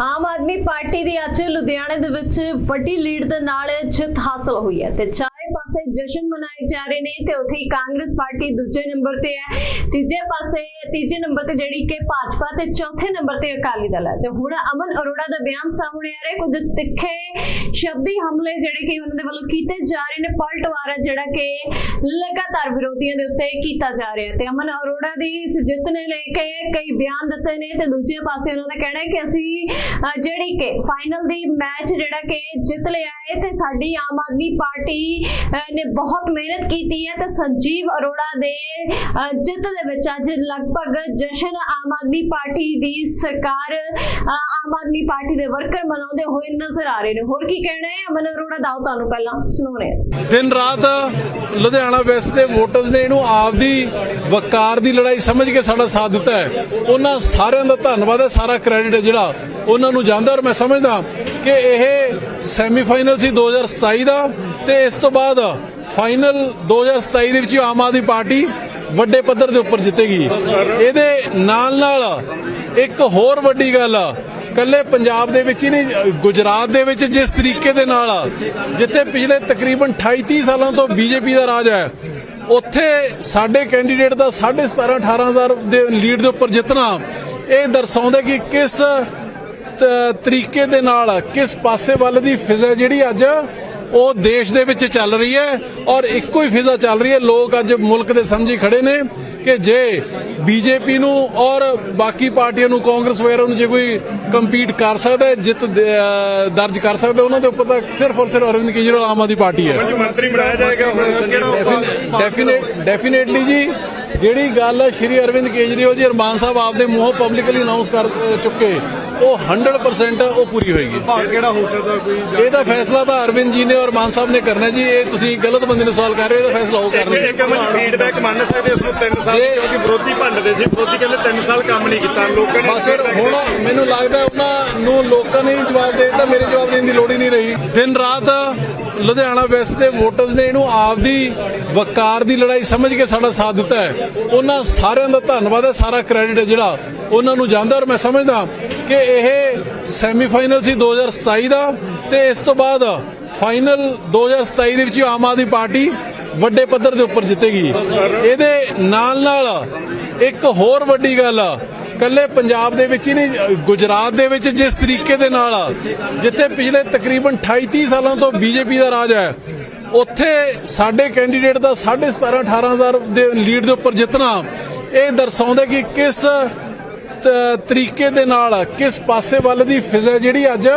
ਆਮ Aadmi party ਦੀ ਅੱਜ ਲੁਧਿਆਣੇ ਦੇ ਵਿੱਚ ਵੱਡੀ ਲੀਡ ਦੇ ਨਾਲ ਜਿੱਤ ਹਾਸਲ ਹੋਈ ਹੈ ਤੇ ਪਾਸੇ ਜਸ਼ਨ ਮਨਾਏ ਜਾ ਰਹੇ ਨੇ ਤੇ ਉੱਥੇ ਹੀ ਕਾਂਗਰਸ ਪਾਰਟੀ ਦੂਜੇ ਨੰਬਰ ਤੇ ਹੈ। ਤੀਜੇ ਪਾਸੇ, ਤੀਜੇ ਨੰਬਰ ਤੇ ਜਿਹੜੀ ਕਿ ਭਾਜਪਾ ਤੇ ਚੌਥੇ ਨੰਬਰ ਤੇ ਅਕਾਲੀ ਦਲ ਹੈ। ਤੇ ਹੁਣ ਅਮਨ ਅਰੋੜਾ ਦਾ ਬਿਆਨ ਸਾਹਮਣੇ ਆ ਰਿਹਾ। ਕੁਝ ਤਿੱਖੇ ਸ਼ਬਦੀ ਹਮਲੇ ਜਿਹੜੇ ਕਿ ਉਹਨਾਂ ਦੇ ਵੱਲੋਂ ਕੀਤੇ ਜਾ ਰਹੇ ਨੇ, ਪਲਟਵਾਰ ਹੈ ਜਿਹੜਾ ਕਿ ਲਗਾਤਾਰ ਵਿਰੋਧੀਆਂ ਦੇ ਉੱਤੇ ਕੀਤਾ ਜਾ ਰਿਹਾ ਤੇ ਅਮਨ ਅਰੋੜਾ ਦੀ ਇਸ ਜਿੱਤ ਨੇ ਲੈ ਕੇ ਕਈ ਬਿਆਨ ਦਿੱਤੇ ਨੇ ਤੇ ਦੂਜੇ ਪਾਸੇ ਉਹਨਾਂ ਦਾ ਕਹਿਣਾ ਹੈ ਕਿ ਅਸੀਂ ਜਿਹੜੀ ਕਿ ਫਾਈਨਲ ਦੀ ਮੈਚ ਜਿਹੜਾ ਕਿ ਜਿੱਤ ਲਿਆ ਹੈ ਤੇ ਸਾਡੀ ਆਮ ਆਦਮੀ ਪਾਰਟੀ ਨੇ ਬਹੁਤ ਮਿਹਨਤ ਕੀਤੀ ਹੈ ਤੇ ਸੰਜੀਵ ਅਰੋੜਾ ਦੇ ਅਹ, ਜਿੱਤ ਦੇ ਵਿੱਚ ਅੱਜ ਲਗਭਗ ਜਸ਼ਨ ਆਮ ਆਦਮੀ ਪਾਰਟੀ ਦੀ ਸਰਕਾਰ ਆਮ ਆਦਮੀ ਪਾਰਟੀ ਦੇ ਵਰਕਰ ਮਨਾਉਂਦੇ ਹੋਏ ਨਜ਼ਰ ਆ ਰਹੇ ਨੇ। ਹੋਰ ਕੀ ਕਹਿਣਾ ਹੈ? ਅਮਨ ਅਰੋੜਾ ਦਾ ਤੁਹਾਨੂੰ ਪਹਿਲਾਂ ਸੁਣਾਉਣੇ ਆ ਦਿਨ ਰਾਤ ਲੁਧਿਆਣਾ ਵੈਸਟ ਦੇ ਵੋਟਰਸ ਨੇ ਇਹਨੂੰ ਆਪਦੀ ਵਕਾਰ ਦੀ ਲੜਾਈ ਸਮਝ ਕੇ ਸਾਡਾ ਸਾਥ ਦਿੱਤਾ ਹੈ। ਉਹਨਾਂ ਸਾਰਿਆਂ ਦਾ ਧੰਨਵਾਦ ਹੈ, ਸਾਰਾ ਕ੍ਰੈਡਿਟ ਹੈ ਜਿਹੜਾ ਉਹਨਾਂ ਨੂੰ ਜਾਂਦਾ ਔਰ ਮੈਂ ਸਮਝਦਾ ਕਿ ਇਹ ਸੈਮੀਫਾਈਨਲ ਸੀ 2027 ਦਾ ਤੇ ਇਸ ਤੋਂ ਬਾਅਦ ਫਾਈਨਲ 2027 ਦੇ ਵਿੱਚ ਆਮ ਆਦਮੀ ਪਾਰਟੀ ਵੱਡੇ ਪੱਧਰ ਦੇ ਉੱਪਰ ਜਿੱਤੇਗੀ। ਇਹਦੇ ਨਾਲ ਨਾਲ ਇੱਕ ਹੋਰ ਵੱਡੀ ਗੱਲ ਆ ਕੱਲੇ ਪੰਜਾਬ ਦੇ ਵਿੱਚ ਹੀ ਨਹੀਂ ਗੁਜਰਾਤ ਦੇ ਵਿੱਚ ਜਿਸ ਤਰੀਕੇ ਦੇ ਨਾਲ ਜਿੱਥੇ ਪਿਛਲੇ ਤਕਰੀਬਨ 28 30 ਸਾਲਾਂ ਤੋਂ ਬੀਜੇਪੀ ਦਾ ਰਾਜ ਹੈ, ਉੱਥੇ ਸਾਡੇ ਕੈਂਡੀਡੇਟ ਦਾ 17.5 18000 ਦੇ ਲੀਡ ਦੇ ਉੱਪਰ ਜਿੱਤਣਾ, ਇਹ ਦਰਸਾਉਂਦਾ ਕਿ ਕਿਸ ਤਰੀਕੇ ਦੇ ਨਾਲ, ਕਿਸ ਪਾਸੇ ਵੱਲ ਦੀ ਫਿਜ਼ਾ ਜਿਹੜੀ ਅੱਜ ਉਹ ਦੇਸ਼ ਦੇ ਵਿੱਚ ਚੱਲ ਰਹੀ ਹੈ ਔਰ ਇੱਕੋ ਹੀ ਫਿਜ਼ਾ ਚੱਲ ਰਹੀ ਹੈ। ਲੋਕ ਅੱਜ ਮੁਲਕ ਦੇ ਸਮਝੀ ਖੜੇ ਨੇ ਕਿ ਜੇ ਬੀਜੇਪੀ ਨੂੰ ਔਰ ਬਾਕੀ ਪਾਰਟੀਆਂ ਨੂੰ ਕਾਂਗਰਸ ਵਗੈਰਾ ਨੂੰ ਜੇ ਕੋਈ ਕੰਪੀਟ ਕਰ ਸਕਦਾ ਹੈ ਜਿੱਤ ਦਰਜ ਕਰ ਸਕਦਾ ਉਹਨਾਂ ਦੇ ਉੱਪਰ ਤਾਂ ਸਿਰਫ ਔਰ ਸਿਰਫ ਅਰਵਿੰਦ ਕੇਜਰੀਵਾਲ ਆਮ ਆਦਮੀ ਪਾਰਟੀ ਹੈ। ਮੰਤਰੀ ਬਣਾਇਆ ਜਾਏਗਾ ਡੈਫੀਨੇਟ ਡੈਫੀਨੇਟਲੀ ਜੀ ਜਿਹੜੀ ਗੱਲ ਸ਼੍ਰੀ ਅਰਵਿੰਦ ਕੇਜਰੀਵਾਲ ਜੀ ਅਰਮਾਨ ਸਾਹਿਬ ਆਪਦੇ ਮੂੰਹੋਂ ਪਬਲਿਕਲੀ ਅਨਾਉਂਸ ਕਰ ਚੁੱਕੇ। ਉਹ 100% ਉਹ ਪੂਰੀ ਹੋਏਗੀ। ਭਾਗ ਕਿਹੜਾ ਹੋ ਸਕਦਾ ਕੋਈ ਇਹਦਾ ਫੈਸਲਾ ਤਾਂ ਅਰਵਿੰਦ ਜੀ ਨੇ ਔਰ ਮਾਨ ਸਾਹਿਬ ਨੇ ਕਰਨਾ ਜੀ ਇਹ ਤੁਸੀਂ ਗਲਤ ਬੰਦੇ ਨੂੰ ਸਵਾਲ ਕਰ ਰਹੇ ਹੋ ਇਹਦਾ ਫੈਸਲਾ ਉਹ ਕਰਨਗੇ ਇੱਕ ਫੀਡਬੈਕ ਮੰਨ ਸਕਦੇ ਉਸ ਨੂੰ 3 ਸਾਲ ਕਿਉਂਕਿ ਵਿਰੋਧੀ ਭੰਡਦੇ ਸੀ ਵਿਰੋਧੀ ਕਹਿੰਦੇ 3 ਸਾਲ ਕੰਮ ਨਹੀਂ ਕੀਤਾ ਲੋਕਾਂ ਨੇ ਬਸ ਫਿਰ ਹੁਣ ਮੈਨੂੰ ਲੱਗਦਾ ਉਹਨਾਂ ਨੂੰ ਲੋਕਾਂ ਨੇ ਹੀ ਜਵਾਬ ਦੇ ਦਿੱਤਾ ਮੇਰੇ ਜਵਾਬ ਦੇਣ ਦੀ ਲੋੜ ਹੀ ਨਹੀਂ ਰਹੀ। ਦਿਨ ਰਾਤ ਲੁਧਿਆਣਾ ਵੈਸਟ ਦੇ ਵੋਟਰਸ ਨੇ ਇਹਨੂੰ ਆਪਦੀ ਵਕਾਰ ਦੀ ਲੜਾਈ ਸਮਝ ਕੇ ਸਾਡਾ ਸਾਥ ਦਿੱਤਾ ਹੈ। ਉਹਨਾਂ ਸਾਰਿਆਂ ਦਾ ਧੰਨਵਾਦ ਹੈ ਸਾਰਾ ਕ੍ਰੈਡਿਟ ਹੈ ਜਿਹੜਾ ਉਹਨਾਂ ਨੂੰ ਜਾਂਦਾ। ਔਰ ਮੈਂ ਸਮਝਦਾ ਕਿ ਇਹ ਸੈਮੀਫਾਈਨਲ ਸੀ 2027 ਦਾ ਤੇ ਇਸ ਤੋਂ ਬਾਅਦ ਫਾਈਨਲ 2027 ਦੇ ਵਿੱਚ ਆਮ ਆਦਮੀ ਪਾਰਟੀ ਵੱਡੇ ਪੱਧਰ ਦੇ ਉੱਪਰ ਜਿੱਤੇਗੀ। ਇਹਦੇ ਨਾਲ ਨਾਲ ਇੱਕ ਹੋਰ ਵੱਡੀ ਗੱਲ ਆ ਕੱਲੇ ਪੰਜਾਬ ਦੇ ਵਿੱਚ ਹੀ ਨਹੀਂ, ਗੁਜਰਾਤ ਦੇ ਵਿੱਚ ਜਿਸ ਤਰੀਕੇ ਦੇ ਨਾਲ, ਜਿੱਥੇ ਪਿਛਲੇ ਤਕਰੀਬਨ 28 30 ਸਾਲਾਂ ਤੋਂ ਬੀਜੇਪੀ ਦਾ ਰਾਜ ਹੈ, ਉੱਥੇ ਸਾਡੇ ਕੈਂਡੀਡੇਟ ਦਾ 17.5 18000 ਦੇ ਲੀਡ ਦੇ ਉੱਪਰ ਜਿੱਤਣਾ, ਇਹ ਦਰਸਾਉਂਦਾ ਕਿ ਕਿਸ ਤਰੀਕੇ ਦੇ ਨਾਲ ਕਿਸ ਪਾਸੇ ਵੱਲ ਦੀ ਫਿਜ਼ਾ ਜਿਹੜੀ ਅੱਜ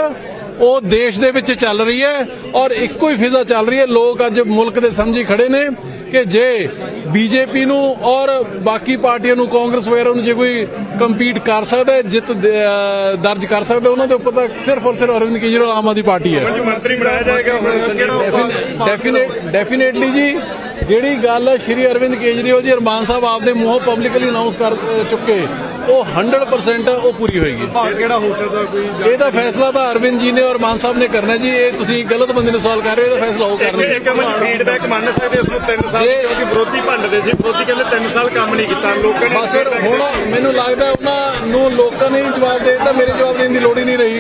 ਉਹ ਦੇਸ਼ ਦੇ ਵਿੱਚ ਚੱਲ ਰਹੀ ਹੈ ਔਰ ਇੱਕੋ ਹੀ ਫਿਜ਼ਾ ਚੱਲ ਰਹੀ ਹੈ। ਲੋਕ ਅੱਜ ਮੁਲਕ ਦੇ ਸਮਝੀ ਖੜੇ ਨੇ ਕਿ ਜੇ ਬੀਜੇਪੀ ਨੂੰ ਔਰ ਬਾਕੀ ਪਾਰਟੀਆਂ ਨੂੰ ਕਾਂਗਰਸ ਵਗੈਰਾ ਨੂੰ ਜੇ ਕੋਈ ਕੰਪੀਟ ਕਰ ਸਕਦਾ ਹੈ ਜਿੱਤ ਦਰਜ ਕਰ ਸਕਦਾ ਉਹਨਾਂ ਦੇ ਉੱਪਰ ਤਾਂ ਸਿਰਫ ਔਰ ਸਿਰਫ ਅਰਵਿੰਦ ਕੇਜਰੀਵਾਲ ਆਮ ਆਦਮੀ ਪਾਰਟੀ ਹੈ। ਮੰਤਰੀ ਬਣਾਇਆ ਜਾਏਗਾ ਡੈਫੀਨੇਟਲੀ ਜੀ ਜਿਹੜੀ ਗੱਲ ਸ਼੍ਰੀ ਅਰਵਿੰਦ ਕੇਜਰੀਵਾਲ ਜੀ ਅਰਮਾਨ ਸਾਹਿਬ ਆਪਦੇ ਮੂੰਹੋਂ ਪਬਲਿਕਲੀ ਅਨਾਉਂਸ ਕਰ ਚੁੱਕੇ ਉਹ 100% ਉਹ ਪੂਰੀ ਹੋਏਗੀ। ਕਿਹੜਾ ਹੋ ਸਕਦਾ ਕੋਈ ਇਹਦਾ ਫੈਸਲਾ ਤਾਂ ਅਰਵਿੰਦ ਜੀ ਨੇ ਔਰ ਮਾਨ ਸਾਹਿਬ ਨੇ ਕਰਨਾ ਜੀ ਇਹ ਤੁਸੀਂ ਗਲਤ ਬੰਦੇ ਨੂੰ ਸਵਾਲ ਕਰ ਰਹੇ ਹੋ ਇਹਦਾ ਫੈਸਲਾ ਉਹ ਕਰਨਗੇ। ਇੱਕ ਫੀਡਬੈਕ ਮੰਨ ਸਕਦੇ ਉਸ ਨੂੰ 3 ਸਾਲ ਕਿਉਂਕਿ ਵਿਰੋਧੀ ਭੰਡਦੇ ਸੀ ਵਿਰੋਧੀ ਕਹਿੰਦੇ 3 ਸਾਲ ਕੰਮ ਨਹੀਂ ਕੀਤਾ ਲੋਕਾਂ ਨੇ ਬਸ ਹੁਣ ਮੈਨੂੰ ਲੱਗਦਾ ਉਹਨਾਂ ਨੂੰ ਲੋਕਾਂ ਨੇ ਜਵਾਬ ਦੇ ਦਿੱਤਾ ਮੇਰੇ ਜਵਾਬ ਦੇਣ ਦੀ ਲੋੜ ਹੀ ਨਹੀਂ ਰਹੀ।